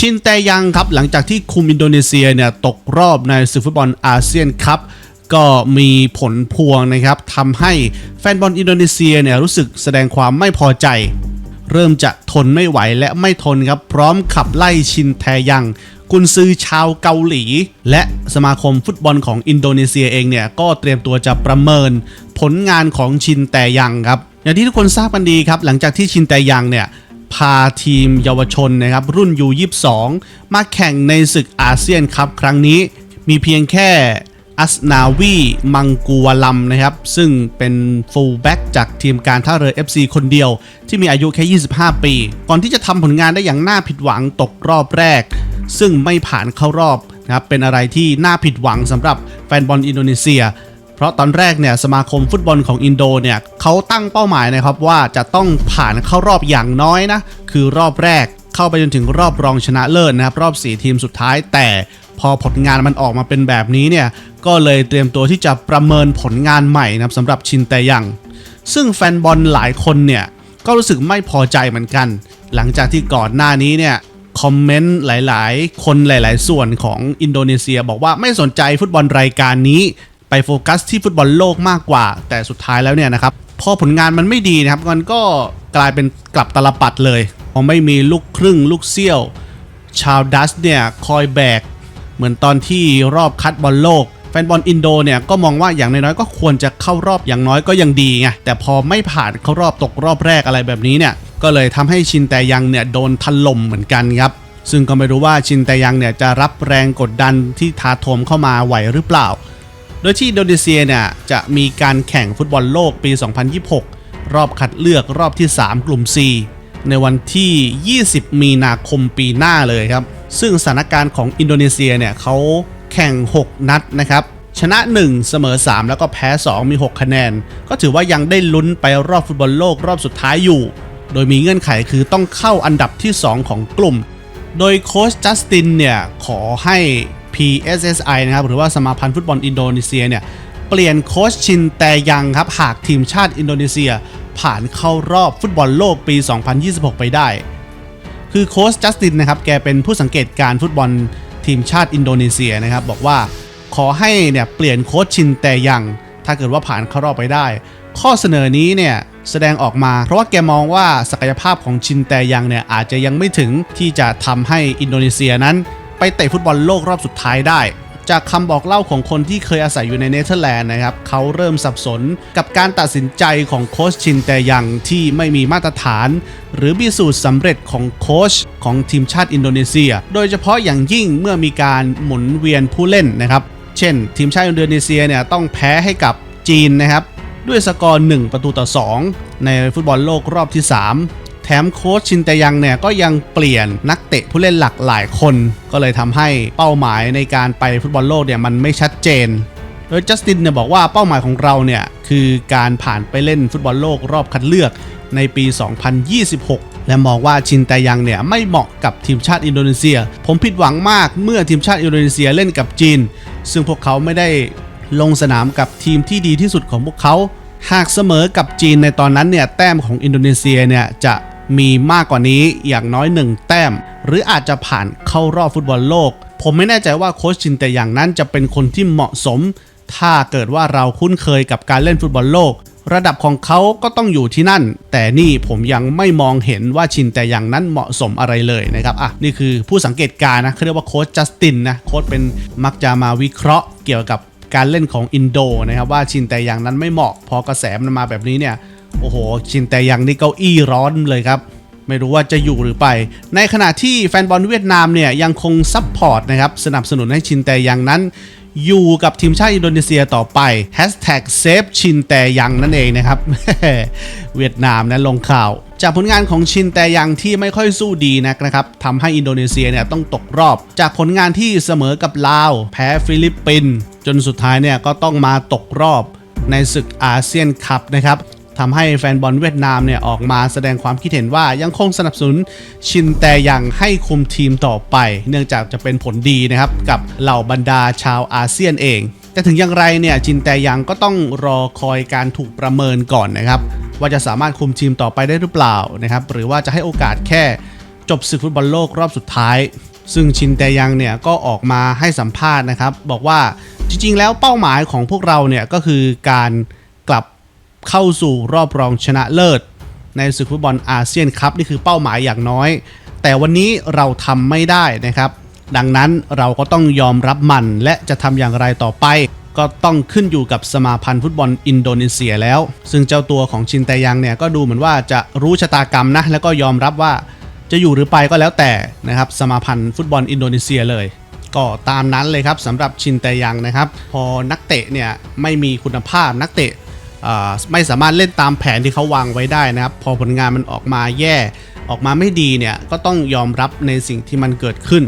ชินแตยังครับหลังจากที่คุมอินโดนีเซียเนี่ยตกรอบในศึกฟุตบอลอาเซียนคัพก็มีผลพวงนะครับทำให้แฟนบอลอินโดนีเซียเนี่ยรู้สึกแสดงความไม่พอใจ เริ่มจะทนไม่ไหวและไม่ทนครับ พร้อมขับไล่ชินแทยัง กุนซือชาวเกาหลี และสมาคมฟุตบอลของอินโดนีเซียเองเนี่ยก็เตรียมตัวจะประเมินผลงานของชินแตยังครับ อย่างที่ทุกคนทราบกันดีครับ หลังจากที่ชินแตยังเนี่ย พาทีมเยาวชนนะครับรุ่นยู22มาแข่งในศึกอาเซียนครับครั้งนี้มีเพียงแค่อัสนาวีมังกูวลัมนะครับ ซึ่งเป็นฟูลแบ็กจากทีมการท่าเรือ FC คนเดียว ที่มีอายุแค่ 25 ปี ก่อนที่จะทำผลงานได้อย่างน่าผิดหวังตกรอบแรก ซึ่งไม่ผ่านเข้ารอบนะครับเป็นอะไรที่น่าผิดหวังสำหรับแฟนบอลอินโดนีเซีย เพราะตอนแรกเนี่ยสมาคมฟุตบอลของอินโดเนี่ยเขาตั้งเป้าหมายนะครับว่าจะต้องผ่านเข้ารอบอย่างน้อยนะคือรอบแรกเข้าไปจนถึงรอบรองชนะเลิศนะครับรอบ 4 ทีมสุดท้าย แต่พอผลงานมันออกมาเป็นแบบนี้เนี่ยก็เลยเตรียมตัวที่จะประเมินผลงานใหม่นะครับสำหรับชินแต่ยัง ซึ่งแฟนบอลหลายคนเนี่ยก็รู้สึกไม่พอใจเหมือนกัน หลังจากที่ก่อนหน้านี้เนี่ยคอมเมนต์หลาย ๆ คนหลาย ๆ ส่วนของอินโดนีเซียบอกว่าไม่สนใจฟุตบอลรายการนี้ โฟกัสที่ฟุตบอลโลกมากกว่า แต่สุดท้ายแล้วเนี่ยนะครับพอผลงานมันไม่ดีนะครับมันก็กลายเป็นกลับตลปัดเลยพอไม่มีลูกครึ่งลูกเซี่ยว ชาวดัชเนี่ยคอยแบก เหมือนตอนที่รอบคัดบอลโลกแฟนบอลอินโดเนี่ยก็มองว่าอย่างน้อยๆก็ควรจะเข้ารอบอย่างน้อยก็ยังดีไงแต่พอไม่ผ่านเข้ารอบตกรอบแรกอะไรแบบนี้เนี่ยก็เลยทำให้ชินแต่ยังเนี่ยโดนถล่มเหมือนกันครับซึ่งก็ไม่รู้ว่าชินแต่ยังเนี่ยจะรับแรงกดดันที่ทาโถมเข้ามาไหวหรือเปล่า โดยที่อินโดนีเซียเนี่ยจะมีการแข่งฟุตบอลโลกปี 2026 รอบคัดเลือกรอบที่ 3 กลุ่ม C ในวันที่ 20 มีนาคมปีหน้าเลยครับ ซึ่งสถานการณ์ของอินโดนีเซียเนี่ยเขาแข่ง 6 นัดนะครับ ชนะ 1 เสมอ 3 แล้วก็แพ้ 2 มี 6 คะแนน ก็ถือว่ายังได้ลุ้นไปรอบฟุตบอลโลกรอบสุดท้ายอยู่ โดยมีเงื่อนไขคือต้องเข้าอันดับที่ 2 ของกลุ่ม โดยโค้ชจัสตินเนี่ยขอให้ PSSI นะครับหรือว่าสมาพันธ์ฟุตบอลอินโดนีเซียเนี่ยเปลี่ยนโค้ชชินแต่ยังครับหากทีมชาติอินโดนีเซีย ผ่านเข้ารอบฟุตบอลโลกปี 2026 ไปได้ คือโค้ชจัสตินนะครับแกเป็นผู้สังเกตการฟุตบอลทีมชาติอินโดนีเซียนะครับบอกว่าขอให้เนี่ยเปลี่ยนโค้ชชินแต่ยังถ้าเกิดว่าผ่านเข้ารอบไปได้ ข้อเสนอนี้เนี่ยแสดงออกมา เพราะว่าแกมองว่าศักยภาพของชินแต่ยังเนี่ยอาจจะยังไม่ถึงที่จะทำให้อินโดนีเซียนั้น ไปเตะฟุตบอลโลกรอบสุดท้ายได้ จากคำบอกเล่าของคนที่เคยอาศัยอยู่ในเนเธอร์แลนด์นะครับเขาเริ่มสับสนกับการตัดสินใจของโค้ชชินแต่ยังที่ไม่มีมาตรฐาน หรือมีสูตรสำเร็จของโค้ชของทีมชาติอินโดนีเซีย โดยเฉพาะอย่างยิ่งเมื่อมีการหมุนเวียนผู้เล่นนะครับเช่น ทีมชาติอินโดนีเซียเนี่ยต้องแพ้ให้กับจีนนะครับด้วยสกอร์ 1 ประตูต่อ 2 ในฟุตบอลโลกรอบที่ 3 แถมโค้ชชินแตยังเนี่ยก็ยังเปลี่ยนนักเตะผู้เล่นหลักหลายคน ก็เลยทำให้เป้าหมายในการไปฟุตบอลโลกเนี่ยมันไม่ชัดเจน โดยจัสตินเนี่ยบอกว่าเป้าหมายของเราเนี่ยคือการผ่านไปเล่นฟุตบอลโลกรอบคัดเลือกในปี 2026 และมองว่าชินแตยังเนี่ยไม่เหมาะกับทีมชาติอินโดนีเซีย ผมผิดหวังมากเมื่อทีมชาติอินโดนีเซียเล่นกับจีน ซึ่งพวกเขาไม่ได้ลงสนามกับทีมที่ดีที่สุดของพวกเขา หากเสมอกับจีนในตอนนั้นเนี่ยแต้มของอินโดนีเซียเนี่ยจะ มีมากกว่านี้อย่างน้อย 1 แต้ม หรืออาจจะผ่านเข้ารอบฟุตบอลโลก ผมไม่แน่ใจว่าโค้ชชินแต่อย่างนั้นจะเป็นคนที่เหมาะสม ถ้าเกิดว่าเราคุ้นเคยกับการเล่นฟุตบอลโลก ระดับของเขาก็ต้องอยู่ที่นั่น แต่นี่ผมยังไม่มองเห็นว่าชินแต่อย่างนั้นเหมาะสมอะไรเลยนะครับอะนี่คือผู้สังเกตการณ์นะเขาเรียกว่าโค้ชจัสตินนะโค้ชเป็นมักจะมาวิเคราะห์เกี่ยวกับการเล่นของอินโดนะครับว่าชินแต่อย่างนั้นไม่เหมาะพอกระแสมันมาแบบนี้เนี่ย อ้โห ชินแต่ย่างนี่เก้าอี้ร้อนเลยครับ ไม่รู้ว่าจะอยู่หรือไป ในขณะที่แฟนบอลเวียดนามเนี่ยยังคงซัพพอร์ตนะครับ สนับสนุนให้ชินแต่ยังนั้น อยู่กับทีมชาติอินโดนีเซียต่อไป Hashtag Save ชินแต่ยังนั่นเองนะครับ เวียดนามนั้นลงข่าวจากผลงานของชินแต่ยังที่ไม่ค่อยสู้ดีนักนะครับทำให้อินโดนีเซียเนี่ยต้องตกรอบ จากผลงานที่เสมอกับลาว แพ้ฟิลิปปินส์จนสุดท้ายเนี่ยก็ต้องมาตกรอบในศึกอาเซียนคัพนะครับ ทำให้แฟนบอลเวียดนามเนี่ยออกมาแสดงความคิดเห็นว่ายังคงสนับสนุนชินแต่ยังให้คุมทีมต่อไป เนื่องจากจะเป็นผลดีนะครับกับเหล่าบรรดาชาวอาเซียนเอง แต่ถึงอย่างไรเนี่ยชินแต่ยังก็ต้องรอคอยการถูกประเมินก่อนนะครับ ว่าจะสามารถคุมทีมต่อไปได้หรือเปล่านะครับหรือว่าจะให้โอกาสแค่จบศึกฟุตบอลโลกรอบสุดท้าย ซึ่งชินแตยังเนี่ยก็ออกมาให้สัมภาษณ์นะครับ บอกว่าจริงๆ แล้วเป้าหมายของพวกเราเนี่ยก็คือการ เข้าสู่รอบรองชนะเลิศ ในศึกฟุตบอลอาเซียนครับนี่คือเป้าหมายอย่างน้อย แต่วันนี้เราทำไม่ได้นะครับ ดังนั้นเราก็ต้องยอมรับมันและจะทำอย่างไรต่อไป ก็ต้องขึ้นอยู่กับสมาพันธ์ฟุตบอลอินโดนีเซียแล้ว ซึ่งเจ้าตัวของชินแตยังเนี่ยก็ดูเหมือนว่าจะรู้ชะตากรรมนะแล้วก็ยอมรับว่าจะอยู่หรือไปก็แล้วแต่นะครับสมาพันธ์ฟุตบอลอินโดนีเซียเลยก็ตามนั้นเลยครับสำหรับชินแตยังนะครับ พอนักเตะเนี่ยไม่มีคุณภาพนักเตะ ไม่สามารถเล่นตามแผนที่เขาวางไว้ได้นะครับ พอผลงานมันออกมาแย่ออกมาไม่ดีเนี่ยก็ต้องยอมรับในสิ่งที่มันเกิดขึ้น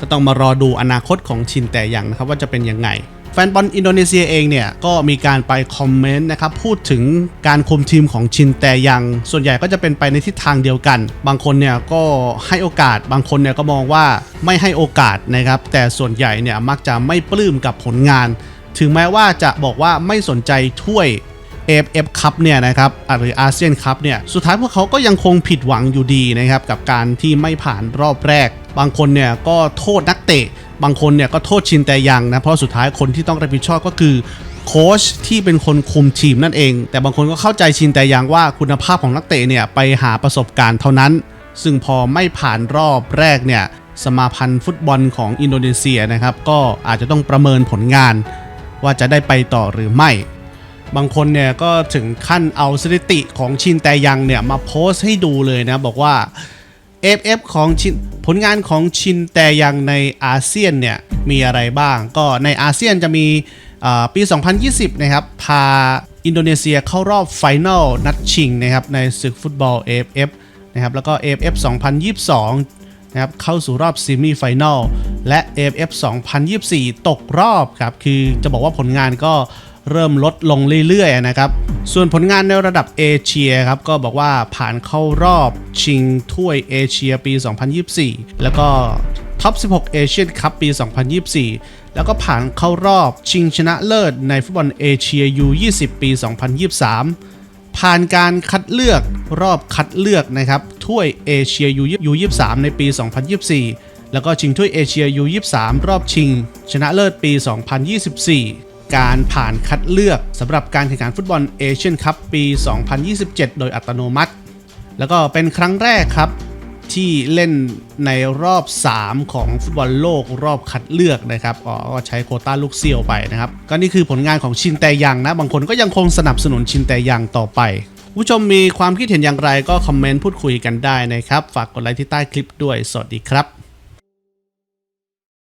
ก็ต้องมารอดูอนาคตของชินแต่ยังนะครับว่าจะเป็นยังไงแฟนบอลอินโดนีเซียเองเนี่ยก็มีการไปคอมเมนต์นะครับพูดถึงการคุมทีมของชินแต่ยัง ส่วนใหญ่ก็จะเป็นไปในทิศทางเดียวกัน บางคนเนี่ยก็ให้โอกาสบางคนเนี่ยก็มองว่าไม่ให้โอกาสนะครับแต่ส่วนใหญ่เนี่ยมักจะไม่ปลื้มกับผลงาน ถึงแม้ว่าจะบอกว่าไม่สนใจถ้วย AFF คัพเนี่ยนะครับหรืออาเซียนคัพเนี่ยสุดท้ายพวกเขาก็ยังคงผิดหวังอยู่ดีนะครับกับการที่ไม่ผ่านรอบแรก บางคนเนี่ยก็โทษนักเตะ บางคนเนี่ยก็โทษชินแต่ยังนะเพราะสุดท้ายคนที่ต้องรับผิดชอบก็คือโค้ชที่เป็นคนคุมทีมนั่นเอง แต่บางคนก็เข้าใจชินแต่ยังว่าคุณภาพของนักเตะเนี่ยไปหาประสบการณ์เท่านั้น ซึ่งพอไม่ผ่านรอบแรกเนี่ยสมาพันธ์ฟุตบอลของอินโดนีเซียนะครับก็อาจจะต้องประเมินผลงาน ว่าจะได้ไปต่อหรือไม่ บางคนเนี่ยก็ถึงขั้นเอาสถิติของชินแต่ยังเนี่ยมาโพสต์ให้ดูเลยนะ บอกว่า FF ของชินผลงานของชินแต่ยังในอาเซียนเนี่ยมีอะไรบ้าง ก็ในอาเซียนจะมีปี 2020 นะครับ พาอินโดนีเซียเข้ารอบไฟนอลนัดชิงนะครับในศึกฟุตบอล AFF นะครับแล้วก็ AFF 2022 นะครับเข้าสู่รอบซีมิไฟแนลและ AFF 2024 ตกรอบครับ คือจะบอกว่าผลงานก็ เริ่มลดลงเรื่อยๆนะครับ ส่วนผลงานในระดับเอเชียครับก็บอกว่าผ่านเข้ารอบชิงถ้วยเอเชียปี 2024 แล้วก็ท็อป 16 เอเชียนคัพปี 2024 แล้วก็ผ่านเข้ารอบชิงชนะเลิศในฟุตบอลเอเชีย U20 ปี 2023 ผ่านการคัดเลือกรอบคัดเลือกนะครับถ้วยเอเชียยู23 ในปี 2024 แล้วก็ชิงถ้วยเอเชียยู23 รอบชิง ชนะเลิศปี 2024 การผ่านคัดเลือกสำหรับการแข่งขันฟุตบอลเอเชียนคัพปี 2027 โดยอัตโนมัติ แล้วก็เป็นครั้งแรกครับ ที่เล่นในรอบ 3 ของฟุตบอลโลกรอบคัดเลือกนะครับอ๋อก็ใช้โคต้าลูกเซียวไปนะครับ ก็นี่คือผลงานของชินแตยังนะ บางคนก็ยังคงสนับสนุนชินแตยังต่อไปผู้ชมมีความคิดเห็นอย่างไรก็คอมเมนต์พูดคุยกันได้นะครับ ฝากกดไลค์ที่ใต้คลิปด้วย สวัสดีครับ